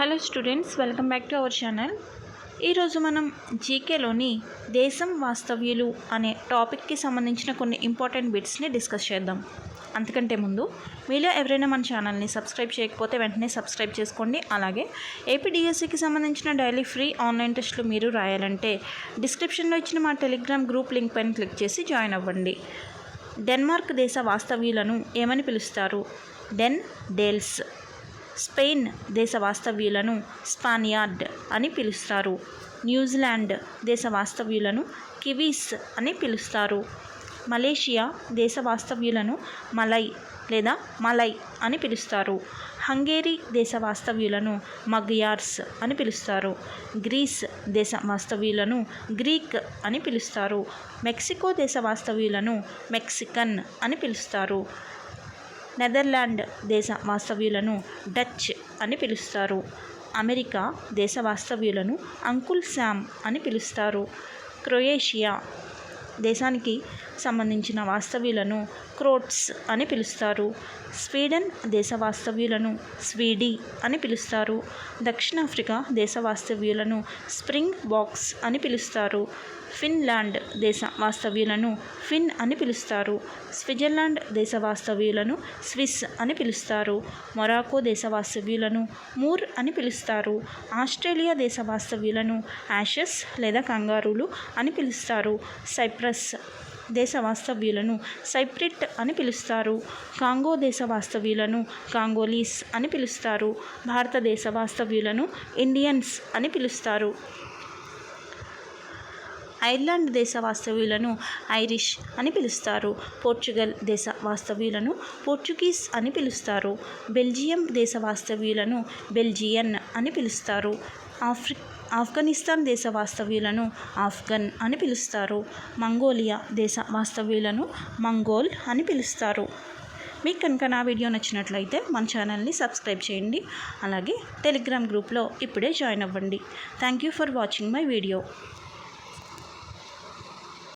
Hello students welcome back to our channel. ఈరోజు మనం జీకేలోని దేశం వాస్తవ్యులు అనే టాపిక్కి సంబంధించిన కొన్ని ఇంపార్టెంట్ బిట్స్ని డిస్కస్ చేద్దాం. అంతకంటే ముందు మీలో ఎవరైనా మన ఛానల్ని సబ్స్క్రైబ్ చేయకపోతే వెంటనే సబ్స్క్రైబ్ చేసుకోండి. అలాగే ఏపీడిఎస్సికి సంబంధించిన డైలీ ఫ్రీ ఆన్లైన్ టెస్ట్లు మీరు రాయాలంటే డిస్క్రిప్షన్లో ఇచ్చిన మా టెలిగ్రామ్ గ్రూప్ లింక్ పైన క్లిక్ చేసి జాయిన్ అవ్వండి. డెన్మార్క్ దేశ వాస్తవ్యులను ఏమని పిలుస్తారు? Den Dale's. స్పెయిన్ దేశ వాస్తవ్యులను స్పానియార్డ్ అని పిలుస్తారు. న్యూజిలాండ్ దేశ వాస్తవ్యులను కివీస్ అని పిలుస్తారు. మలేషియా దేశ వాస్తవ్యులను మలై లేదా మలై అని పిలుస్తారు. హంగేరీ దేశ వాస్తవ్యులను మగ్యార్స్ అని పిలుస్తారు. గ్రీస్ దేశ వాస్తవ్యులను గ్రీక్ అని పిలుస్తారు. మెక్సికో దేశ వాస్తవ్యులను మెక్సికన్ అని పిలుస్తారు. నెదర్లాండ్ దేశ వాస్తవ్యులను డచ్ అని పిలుస్తారు. అమెరికా దేశ వాస్తవ్యులను అంకుల్ శామ్ అని పిలుస్తారు. క్రొయేషియా దేశానికి సంబంధించిన వాస్తవ్యులను క్రోట్స్ అని పిలుస్తారు. స్వీడన్ దేశ వాస్తవ్యులను స్వీడీ అని పిలుస్తారు. దక్షిణాఫ్రికా దేశ వాస్తవ్యులను స్ప్రింగ్ బాక్స్ అని పిలుస్తారు. ఫిన్లాండ్ దేశ వాస్తవ్యులను ఫిన్ అని పిలుస్తారు. స్విట్జర్లాండ్ దేశ వాస్తవ్యులను స్విస్ అని పిలుస్తారు. మొరాకో దేశ వాస్తవ్యులను మూర్ అని పిలుస్తారు. ఆస్ట్రేలియా దేశ వాస్తవ్యులను యాషెస్ లేదా కంగారులు అని పిలుస్తారు. సైప్రస్ దేశ వాస్తవ్యులను సైప్రిట్ అని పిలుస్తారు. కాంగో దేశ వాస్తవ్యులను కాంగోలీస్ అని పిలుస్తారు. భారతదేశ వాస్తవ్యులను ఇండియన్స్ అని పిలుస్తారు. ఐర్లాండ్ దేశ వాస్తవ్యులను ఐరిష్ అని పిలుస్తారు. పోర్చుగల్ దేశ వాస్తవ్యులను పోర్చుగీస్ అని పిలుస్తారు. బెల్జియం దేశ వాస్తవ్యులను బెల్జియన్ అని పిలుస్తారు. ఆఫ్రి ఆఫ్ఘనిస్తాన్ దేశ వాస్తవ్యులను ఆఫ్ఘన్ అని పిలుస్తారు. మంగోలియా దేశ వాస్తవ్యులను మంగోల్ అని పిలుస్తారు. మీకు కనుక నా వీడియో నచ్చినట్లయితే మన ఛానల్ని సబ్స్క్రైబ్ చేయండి. అలాగే టెలిగ్రామ్ గ్రూప్లో ఇప్పుడే జాయిన్ అవ్వండి. Thank you for watching my video.